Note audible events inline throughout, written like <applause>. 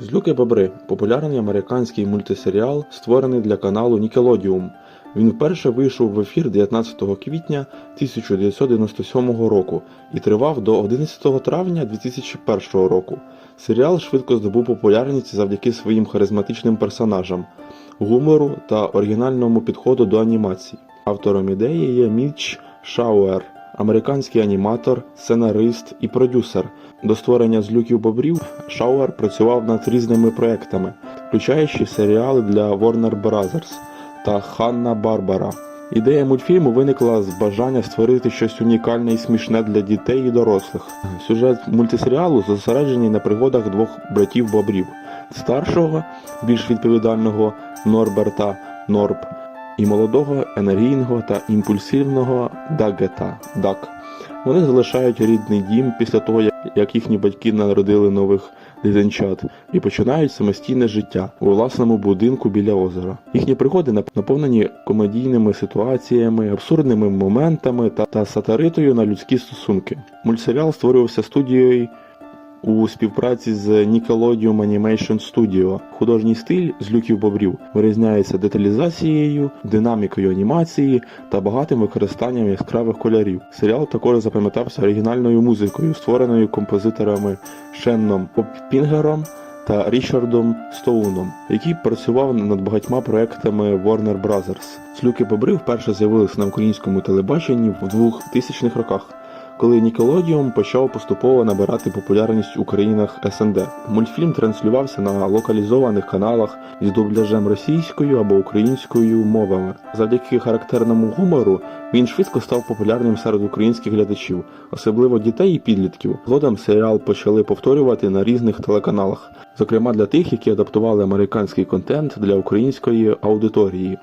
Злюки Бобри популярний американський мультисеріал, створений для каналу Nickelodeon. Він вперше вийшов в ефір 19 квітня 1997 року і тривав до 11 травня 2001 року. Серіал швидко здобув популярність завдяки своїм харизматичним персонажам, гумору та оригінальному підходу до анімації. Автором ідеї є Мітч Шауер, американський аніматор, сценарист і продюсер. До створення злюків бобрів Шауер працював над різними проектами, включаючи серіали для Warner Brothers та Ханна Барбара. Ідея мультфільму виникла з бажання створити щось унікальне і смішне для дітей і дорослих. Сюжет мультисеріалу зосереджений на пригодах двох братів бобрів старшого, більш відповідального Норберта Норб і молодого, енергійного та імпульсивного Дагета Дак. Вони залишають рідний дім після того, як- їхні батьки народили нових дитинчат і починають самостійне життя у власному будинку біля озера. Їхні пригоди нап- наповнені комедійними ситуаціями, абсурдними моментами та, та сатиритою на людські стосунки. Мультсеріал створювався студією у співпраці з Nickelodeon Animation Studio. Художній стиль злюків бобрів вирізняється деталізацією, динамікою анімації та багатим використанням яскравих кольорів. Серіал також запам'ятався оригінальною музикою, створеною композиторами Шенном Поппінгером та Річардом Стоуном, який працював над багатьма проектами Warner Brothers. Злюки бобри вперше з'явилися на українському телебаченні в 2000-х роках коли Nickelodeon почав поступово набирати популярність у країнах СНД. Мультфільм транслювався на локалізованих каналах із дубляжем російською або українською мовами. Завдяки характерному гумору він швидко став популярним серед українських глядачів, особливо дітей і підлітків. Згодом серіал почали повторювати на різних телеканалах, зокрема для тих, які адаптували американський контент для української аудиторії.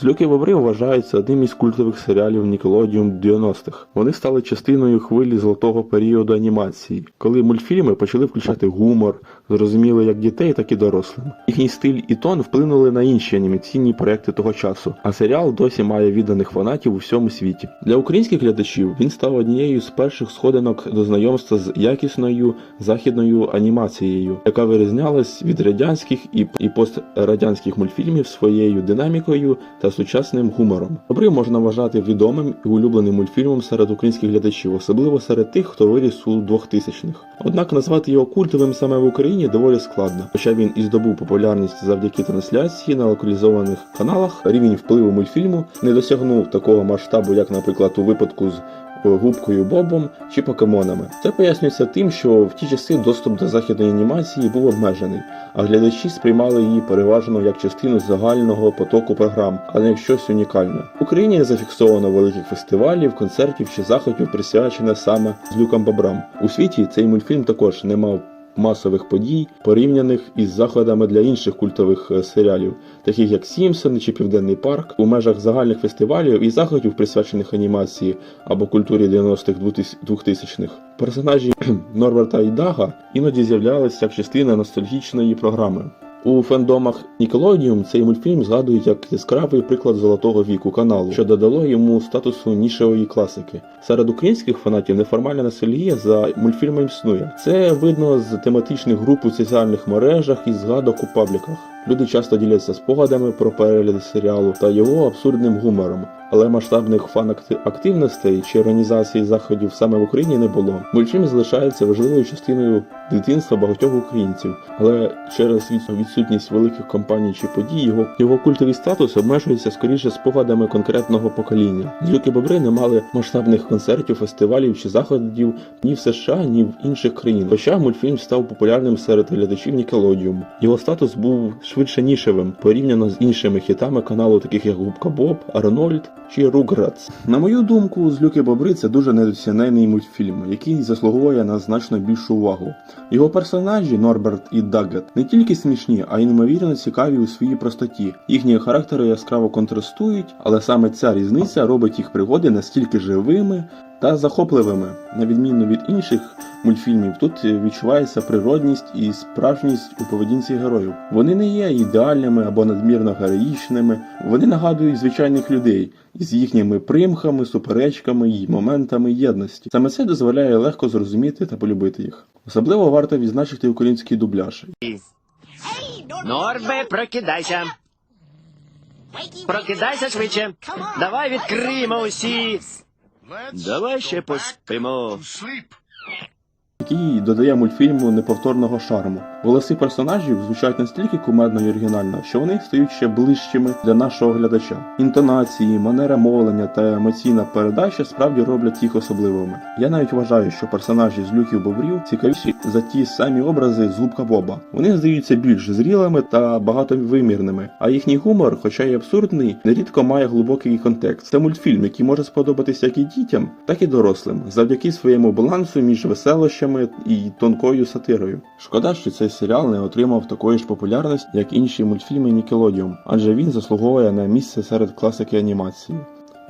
Злюки бобри вважаються одним із культових серіалів Nickelodeon 90-х. Вони стали частиною хвилі золотого періоду анімації, коли мультфільми почали включати гумор, зрозумілий як дітей, так і дорослим. Їхній стиль і тон вплинули на інші анімаційні проекти того часу, а серіал досі має відданих фанатів у всьому світі. Для українських глядачів він став однією з перших сходинок до знайомства з якісною західною анімацією, яка вирізнялась від радянських і, і пострадянських мультфільмів своєю динамікою та сучасним гумором. Добрив можна вважати відомим і улюбленим мультфільмом серед українських глядачів, особливо серед тих, хто виріс у 2000-х. Однак назвати його культовим саме в Україні доволі складно, хоча він і здобув популярність завдяки трансляції на локалізованих каналах. Рівень впливу мультфільму не досягнув такого масштабу, як, наприклад, у випадку з е, губкою Бобом чи покемонами. Це пояснюється тим, що в ті часи доступ до західної анімації був обмежений, а глядачі сприймали її переважно як частину загального потоку програм, а не як щось унікальне. В Україні зафіксовано великих фестивалів, концертів чи заходів, присвячених саме злюкам бобрам. У світі цей мультфільм також не мав масових подій, порівняних із заходами для інших культових е, серіалів, таких як Сімпсони чи Південний парк, у межах загальних фестивалів і заходів, присвячених анімації або культурі 90-х 2000-х. Персонажі <clears throat> Норберта і Дага іноді з'являлися як частина ностальгічної програми. У фендомах Nickelodeon цей мультфільм згадують як яскравий приклад золотого віку каналу, що додало йому статусу нішевої класики. Серед українських фанатів неформальна насилія за мультфільмом існує. Це видно з тематичних груп у соціальних мережах і згадок у пабліках. Люди часто діляться спогадами про перегляд серіалу та його абсурдним гумором, але масштабних фан-активностей чи організації заходів саме в Україні не було. Мультфільм залишається важливою частиною дитинства багатьох українців, але через відсутність великих компаній чи подій його, його культовий статус обмежується скоріше спогадами конкретного покоління. Злюки бобри не мали масштабних концертів, фестивалів чи заходів ні в США, ні в інших країн. Хоча мультфільм став популярним серед глядачів Nickelodeon. Його статус був швидше нішевим порівняно з іншими хітами каналу, таких як Губка Боб, Арнольд чи Руградс. На мою думку, Злюки бобри це дуже недооцінений мультфільм, який заслуговує на значно більшу увагу. Його персонажі Норберт і Даггет не тільки смішні, а й неймовірно цікаві у своїй простоті. Їхні характери яскраво контрастують, але саме ця різниця робить їх пригоди настільки живими та захопливими. На відміну від інших мультфільмів, тут відчувається природність і справжність у поведінці героїв. Вони не є ідеальними або надмірно героїчними, вони нагадують звичайних людей із їхніми примхами, суперечками і моментами єдності. Саме це дозволяє легко зрозуміти та полюбити їх. Особливо варто відзначити український дубляж. Норбе, прокидайся. Прокидайся швидше. Давай відкриємо усі. Давай ще поспимо. який додає мультфільму неповторного шарму. Голоси персонажів звучать настільки кумедно і оригінально, що вони стають ще ближчими для нашого глядача. Інтонації, манера мовлення та емоційна передача справді роблять їх особливими. Я навіть вважаю, що персонажі з люків бобрів цікавіші за ті самі образи з губка Боба. Вони здаються більш зрілими та багатовимірними, а їхній гумор, хоча й абсурдний, нерідко має глибокий контекст. Це мультфільм, який може сподобатися як і дітям, так і дорослим, завдяки своєму балансу між веселощами і тонкою сатирою. Шкода, що цей серіал не отримав такої ж популярності, як інші мультфільми Nickelodeon, адже він заслуговує на місце серед класики анімації.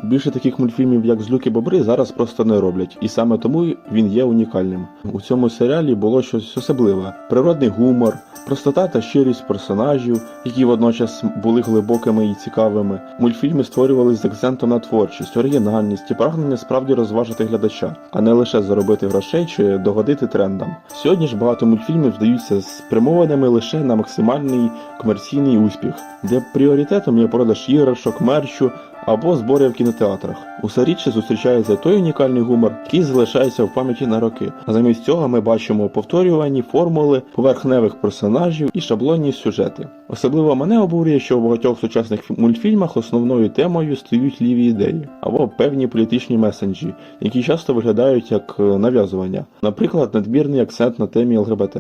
Більше таких мультфільмів, як Злюки Бобри, зараз просто не роблять, і саме тому він є унікальним. У цьому серіалі було щось особливе: природний гумор, простота та щирість персонажів, які водночас були глибокими і цікавими. Мультфільми створювалися з акцентом на творчість, оригінальність і прагнення справді розважити глядача, а не лише заробити грошей чи догодити трендам. Сьогодні ж багато мультфільмів здаються спрямованими лише на максимальний комерційний успіх, де пріоритетом є продаж іграшок, мерчу або збори в кінотеатрах. Усе рідше зустрічається той унікальний гумор, який залишається в пам'яті на роки. А замість цього ми бачимо повторювані формули поверхневих персонажів і шаблонні сюжети. Особливо мене обурює, що у багатьох сучасних мультфільмах основною темою стають ліві ідеї або певні політичні месенджі, які часто виглядають як е, нав'язування. Наприклад, надмірний акцент на темі ЛГБТ,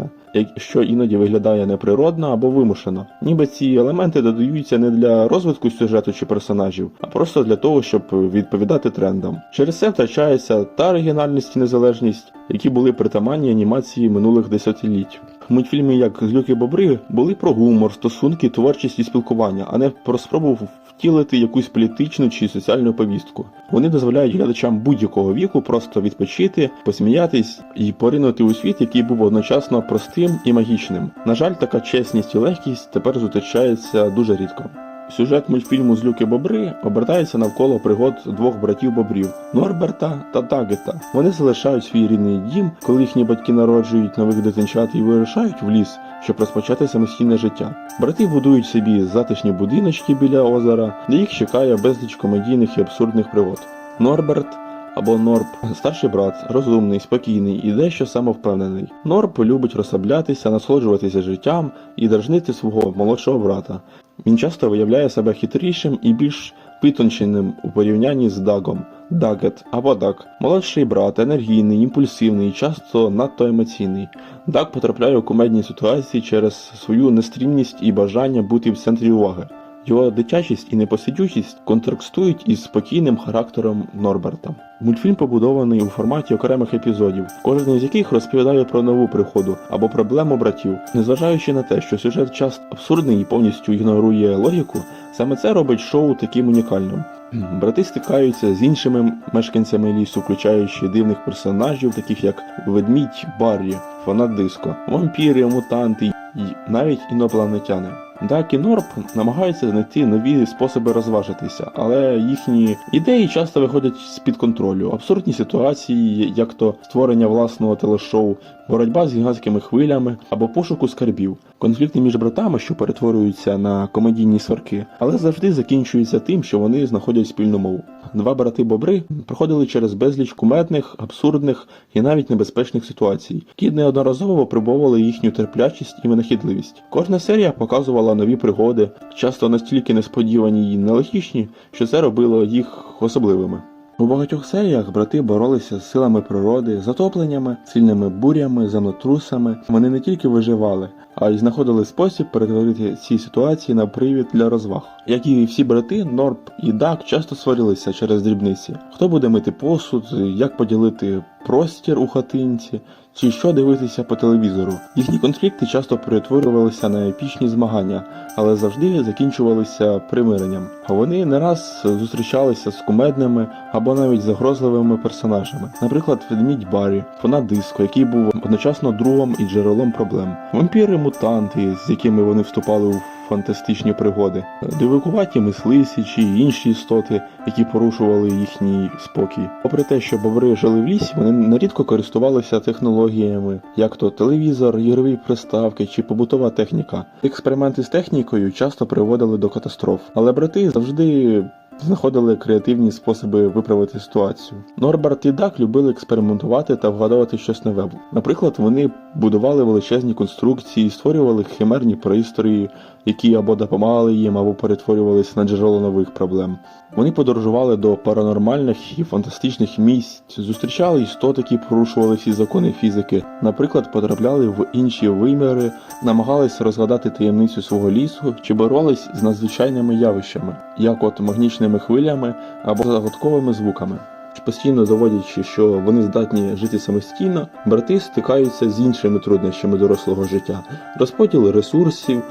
що іноді виглядає неприродно або вимушено. Ніби ці елементи додаються не для розвитку сюжету чи персонажів, а просто для того, щоб відповідати трендам. Через це втрачається та оригінальність і незалежність, які були притаманні анімації минулих десятиліть. Мультфільми, як Злюки Бобри, були про гумор, стосунки, творчість і спілкування, а не про спробу втілити якусь політичну чи соціальну повістку. Вони дозволяють глядачам будь-якого віку просто відпочити, посміятись і поринути у світ, який був одночасно простим і магічним. На жаль, така чесність і легкість тепер зустрічається дуже рідко. Сюжет мультфільму Злюки Бобри обертається навколо пригод двох братів бобрів Норберта та Дагета. Вони залишають свій рідний дім, коли їхні батьки народжують нових дитинчат і вирушають в ліс, щоб розпочати самостійне життя. Брати будують собі затишні будиночки біля озера, де їх чекає безліч комедійних і абсурдних пригод. Норберт або Норб, старший брат, розумний, спокійний і дещо самовпевнений. Норб любить розслаблятися, насолоджуватися життям і дражнити свого молодшого брата. Він часто виявляє себе хитрішим і більш витонченим у порівнянні з Дагом. Дагет або Даг. Молодший брат, енергійний, імпульсивний часто надто емоційний. Даг потрапляє у кумедні ситуації через свою нестрімність і бажання бути в центрі уваги. Його дитячість і непосидючість контрастують із спокійним характером Норберта. Мультфільм побудований у форматі окремих епізодів, кожен із яких розповідає про нову пригоду або проблему братів. Незважаючи на те, що сюжет часто абсурдний і повністю ігнорує логіку, саме це робить шоу таким унікальним. Брати стикаються з іншими мешканцями лісу, включаючи дивних персонажів, таких як ведмідь Баррі, фанат диско, вампіри, мутанти і навіть інопланетяни. Дак і Норб намагаються знайти нові способи розважитися, але їхні ідеї часто виходять з-під контролю. Абсурдні ситуації, як то створення власного телешоу, боротьба з гігантськими хвилями або пошуку скарбів, конфлікти між братами, що перетворюються на комедійні сварки, але завжди закінчуються тим, що вони знаходять спільну мову. Два брати Бобри проходили через безліч кумедних, абсурдних і навіть небезпечних ситуацій, які неодноразово випробовували їхню терплячість і винахідливість. Кожна серія показувала нові пригоди, часто настільки несподівані і нелогічні, що це робило їх особливими. У багатьох серіях брати боролися з силами природи, затопленнями, сильними бурями, землетрусами. Вони не тільки виживали, а й знаходили спосіб перетворити ці ситуації на привід для розваг. Як і всі брати, Норб і Дак часто сварилися через дрібниці. Хто буде мити посуд, як поділити простір у хатинці, чи що дивитися по телевізору. Їхні конфлікти часто перетворювалися на епічні змагання, але завжди закінчувалися примиренням. Вони не раз зустрічалися з кумедними або навіть загрозливими персонажами. Наприклад, ведмідь Баррі, фанат диско, який був одночасно другом і джерелом проблем. Вампіри мутанти, з якими вони вступали у фантастичні пригоди, дивикуваті мислисі чи інші істоти, які порушували їхній спокій. Попри те, що бобри жили в лісі, вони нерідко користувалися технологіями, як то телевізор, ігрові приставки чи побутова техніка. Експерименти з технікою часто приводили до катастроф, але брати завжди знаходили креативні способи виправити ситуацію. Норберт і Дак любили експериментувати та вгадувати щось нове. Наприклад, вони будували величезні конструкції, створювали химерні пристрої, які або допомагали їм, або перетворювалися на джерело нових проблем. Вони подорожували до паранормальних і фантастичних місць, зустрічали істот, які порушували всі закони фізики, наприклад, потрапляли в інші виміри, намагалися розгадати таємницю свого лісу чи боролись з надзвичайними явищами, як от магнічними хвилями або загадковими звуками. Постійно доводячи, що вони здатні жити самостійно, брати стикаються з іншими труднощами дорослого життя: розподіл ресурсів,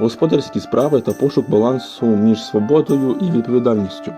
господарські справи та пошук балансу між свободою і відповідальністю.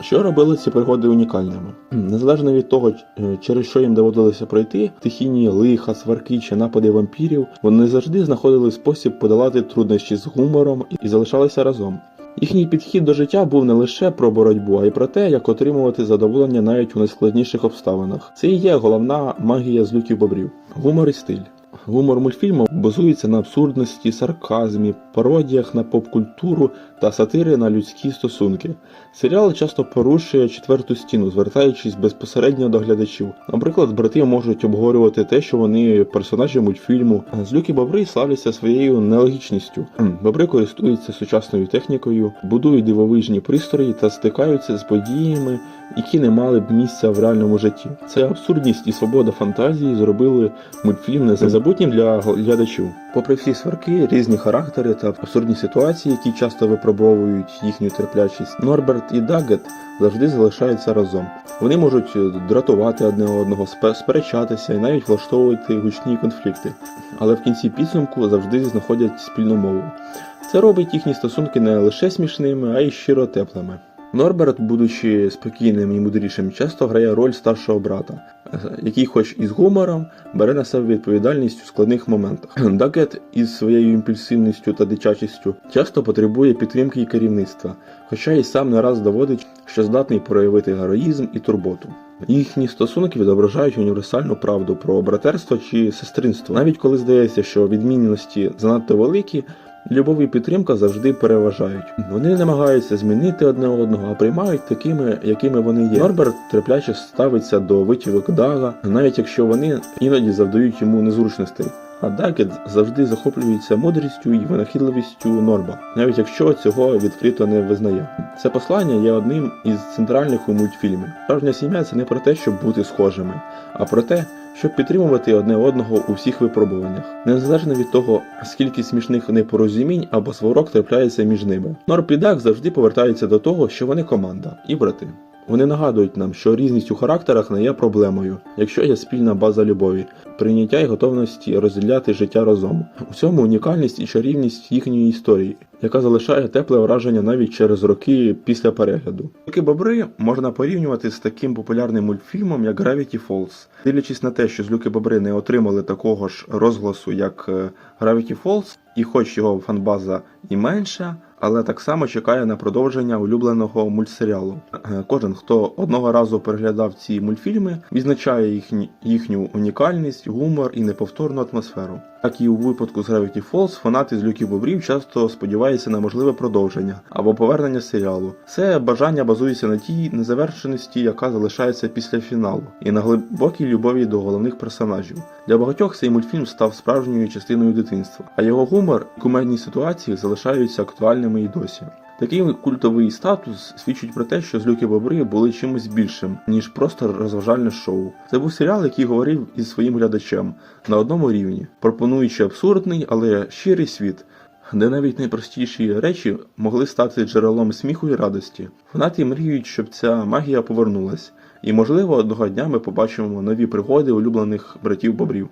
Що робили ці пригоди унікальними? Незалежно від того, е, через що їм доводилося пройти, стихійні лиха, сварки чи напади вампірів, вони завжди знаходили спосіб подолати труднощі з гумором і залишалися разом. Їхній підхід до життя був не лише про боротьбу, а й про те, як отримувати задоволення навіть у найскладніших обставинах. Це і є головна магія злюків бобрів гумор і стиль. Гумор мультфільму базується на абсурдності, сарказмі, пародіях на поп-культуру та сатири на людські стосунки. Серіал часто порушує четверту стіну, звертаючись безпосередньо до глядачів. Наприклад, брати можуть обговорювати те, що вони персонажі мультфільму. Злюки бобри славляться своєю нелогічністю. Бобри користуються сучасною технікою, будують дивовижні пристрої та стикаються з подіями, які не мали б місця в реальному житті. Це абсурдність і свобода фантазії зробили мультфільм незабутнім для глядачів. Попри всі сварки, різні характери та абсурдні ситуації, які часто випробовують їхню терплячість, Норберт і Дагет завжди залишаються разом. Вони можуть дратувати одне одного, сперечатися і навіть влаштовувати гучні конфлікти, але в кінці підсумку завжди знаходять спільну мову. Це робить їхні стосунки не лише смішними, а й щиро теплими. Норберт, будучи спокійним і мудрішим, часто грає роль старшого брата, який, хоч і з гумором, бере на себе відповідальність у складних моментах. <clears throat> Дагет із своєю імпульсивністю та дичачістю часто потребує підтримки і керівництва, хоча й сам не раз доводить, що здатний проявити героїзм і турботу. Їхні стосунки відображають універсальну правду про братерство чи сестринство, навіть коли здається, що відмінності занадто великі. Любов і підтримка завжди переважають. Вони намагаються змінити одне одного, а приймають такими, якими вони є. Норберт терпляче ставиться до витівок Дага, навіть якщо вони іноді завдають йому незручностей. А Дагет завжди захоплюється мудрістю і винахідливістю Норба, навіть якщо цього відкрито не визнає. Це послання є одним із центральних у мультфільмі. Справжня сім'я це не про те, щоб бути схожими, а про те, щоб підтримувати одне одного у всіх випробуваннях, незалежно від того, скільки смішних непорозумінь або сварок трапляється між ними. норпідак завжди повертаються до того, що вони команда і брати. Вони нагадують нам, що різність у характерах не є проблемою, якщо є спільна база любові, прийняття і готовності розділяти життя разом. У цьому унікальність і чарівність їхньої історії, яка залишає тепле враження навіть через роки після перегляду. Такі бобри можна порівнювати з таким популярним мультфільмом, як Gravity Falls. Дивлячись на те, що злюки бобри не отримали такого ж розголосу, як е, Gravity Falls, і хоч його фанбаза і менша, але так само чекає на продовження улюбленого мультсеріалу. Е, Кожен, хто одного разу переглядав ці мультфільми, відзначає їхні, їхню унікальність, гумор і неповторну атмосферу. Так і у випадку з Gravity Falls фанати з люків бобрів часто сподіваються на можливе продовження або повернення серіалу. Це бажання базується на тій незавершеності, яка залишається після фіналу, і на глибокій любові до головних персонажів. Для багатьох цей мультфільм став справжньою частиною дитинства, а його гумор і кумедні ситуації залишаються актуальними і досі. Такий культовий статус свідчить про те, що злюки бобри були чимось більшим, ніж просто розважальне шоу. Це був серіал, який говорив із своїм глядачем на одному рівні, пропонуючи абсурдний, але щирий світ, де навіть найпростіші речі могли стати джерелом сміху і радості. Фанати мріють, щоб ця магія повернулась, і можливо одного дня ми побачимо нові пригоди улюблених братів бобрів.